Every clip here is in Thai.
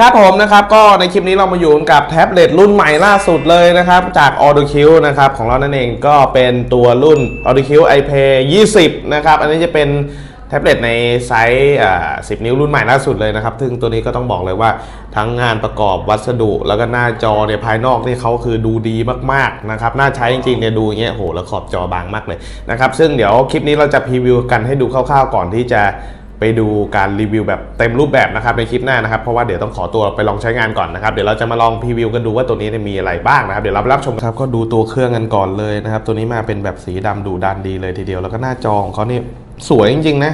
ครับผมนะครับก็ในคลิปนี้เรามาอยู่กับแท็บเล็ตรุ่นใหม่ล่าสุดเลยนะครับ จาก a u d o q นะครับของเรานั่นเองก็เป็นตัวรุ่น a u d o q iPay 20 นะครับ อันนี้จะเป็นแท็บเล็ตในไซส์อ่า10 นิ้วรุ่นใหม่ล่าสุดเลยนะครับ ซึ่งตัวนี้ก็ต้องบอกเลยว่าทั้งงานประกอบวัสดุแล้วก็หน้าจอเนี่ยภายนอกนี่เขาคือดูดีมากๆนะครับน่าใช้จริงๆเนี่ยดูอย่างเงี้ยโหแล้วขอบจอบางมากเลยนะครับซึ่งเดี๋ยวคลิปนี้เราจะพรีวิวกันให้ดูคร่าวๆก่อนที่จะ ไปดูการรีวิวแบบเต็มรูปแบบนะครับในคลิปหน้านะครับ เพราะว่าเดี๋ยวต้องขอตัวไปลองใช้งานก่อนนะครับ เดี๋ยวเราจะมาลองพรีวิวกันดูว่าตัวนี้มีอะไรบ้างนะครับ เดี๋ยวเราไปรับชมครับ ก็ดูตัวเครื่องกันก่อนเลยนะครับ ตัวนี้มาเป็นแบบสีดำดูดันดีเลยทีเดียว แล้วก็หน้าจอของเขานี่สวยจริงๆนะ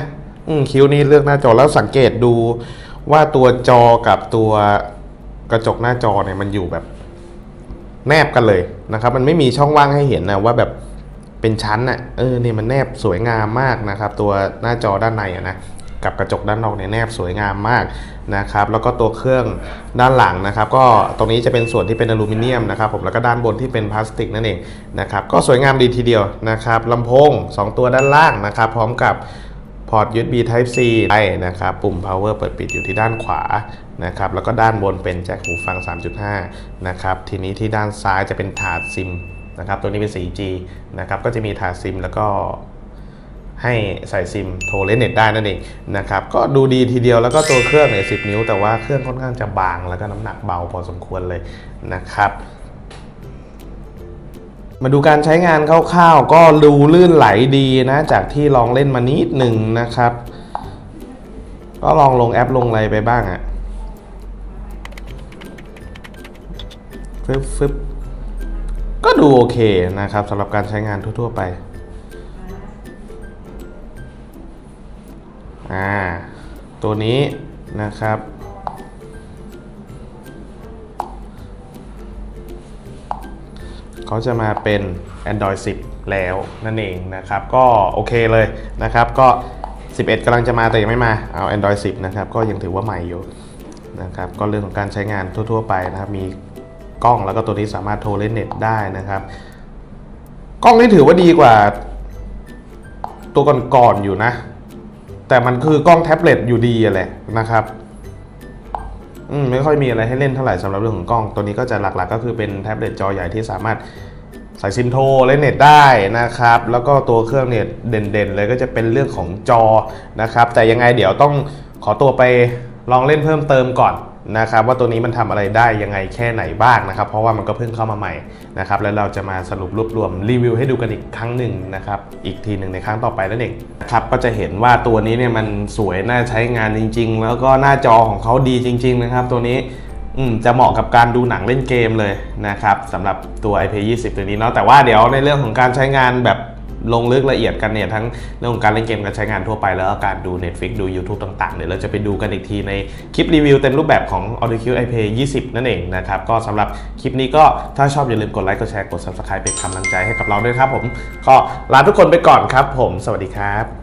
คิ้วนี่เลือกหน้าจอแล้วสังเกตดูว่าตัวจอกับตัวกระจกหน้าจอเนี่ยมันอยู่แบบแนบกันเลยนะครับ มันไม่มีช่องว่างให้เห็นนะว่าแบบเป็นชั้นอะเออเนี่ยมันแนบสวยงามมากนะครับ ตัวหน้าจอด้านในอะนะ กับกระจกด้านนอกเนี่ยแนบสวยงามมากนะครับแล้วก็ตัวเครื่องด้านหลังนะครับ ก็ตรงนี้จะเป็นส่วนที่เป็นอลูมิเนียมนะครับผมแล้วก็ด้านบนที่เป็นพลาสติกนั่นเองนะครับก็สวยงามดีทีเดียวนะครับลำโพง 2 ตัวด้านล่างนะครับ พร้อมกับพอร์ต USB Type C ได้นะครับปุ่ม power เปิดปิดอยู่ที่ด้านขวานะครับแล้วก็ด้านบนเป็นแจ็คหูฟัง 3.5 นะครับทีนี้ที่ด้านซ้ายจะเป็นถาดซิมนะครับตัวนี้เป็น 4G นะครับก็จะมีถาดซิมแล้วก็ ให้ใส่ซิมโทรเล่นเน็ตได้นั่นเองนะครับก็ดูดีทีเดียวแล้วก็ตัวเครื่องเนี่ย10นิ้ว แต่ว่าเครื่องค่อนข้างจะบางแล้วก็น้ำหนักเบาพอสมควรเลยนะครับมาดูการใช้งานคร่าวๆ ก็ดูลื่นไหลดีนะ จากที่ลองเล่นมานิดหนึ่งนะครับ ก็ลองลงแอปลงอะไรไปบ้างอะฟึบฟึบก็ดูโอเคนะครับสำหรับการใช้งานทั่วๆไป อ่าตัวนี้นะครับ เขาจะมาเป็น Android 10 แล้วนั่นเองนะครับ ก็โอเคเลยนะครับ ก็ 11กำลังจะมาแต่ยังไม่มาเอา Android 10 นะครับ ก็ยังถือว่าใหม่อยู่นะครับ ก็เรื่องของการใช้งานทั่ว ๆ ไปนะครับ มีกล้องแล้วก็ตัวนี้สามารถโทรเล่นเน็ตได้นะครับ กล้องนี่ถือว่าดีกว่าตัวก่อนๆอยู่นะ แต่มันคือกล้องแท็บเล็ตอยู่ดีอะแหละนะครับอืมไม่ค่อยมีอะไรให้เล่นเท่าไหร่สำหรับเรื่องของกล้อง ตัวนี้ก็จะหลักๆ ก็คือเป็นแท็บเล็ตจอใหญ่ที่สามารถใส่ซิมโทรเล่นเน็ตได้นะครับ แล้วก็ตัวเครื่องเน็ตเด่นๆ เลยก็จะเป็นเรื่องของจอนะครับ แต่ยังไงเดี๋ยวต้องขอตัวไปลองเล่นเพิ่มเติมก่อน นะครับว่าตัวนี้มันทำอะไรได้ยังไงแค่ไหนบ้างนะครับ เพราะว่ามันก็เพิ่งเข้ามาใหม่นะครับแล้วเราจะมาสรุปรวบรวมรีวิวให้ดูกันอีกครั้งหนึ่งนะครับอีกทีหนึ่งในครั้งต่อไปนั่นเองนะครับก็จะเห็นว่าตัวนี้เนี่ยมันสวยน่าใช้งานจริง ๆ แล้วก็หน้าจอของเขาดีจริง ๆ นะครับ ตัวนี้อจะเหมาะกับการดูหนังเล่นเกมเลยนะครับสำหรับตัว iPad 20 ตัวนี้เนาะแต่ว่าเดี๋ยวในเรื่องของการใช้งานแบบ ลงลึกละเอียดกันเนี่ยทั้งเรื่องของการเล่นเกมการใช้งานทั่วไป แล้วก็การดู Netflix ดู YouTube ต่างๆเดี๋ยวเราจะไปดูกันอีกทีในคลิปรีวิวเต็มรูปแบบของ a u d i q i p a y 20 นั่นเองนะครับก็สำหรับคลิปนี้ก็ถ้าชอบอย่าลืมกดไลค์กดแชร์กด Subscribe เป็นกำลังใจให้กับเราด้วยครับผมก็ลาทุกคนไปก่อนครับผม สวัสดีครับ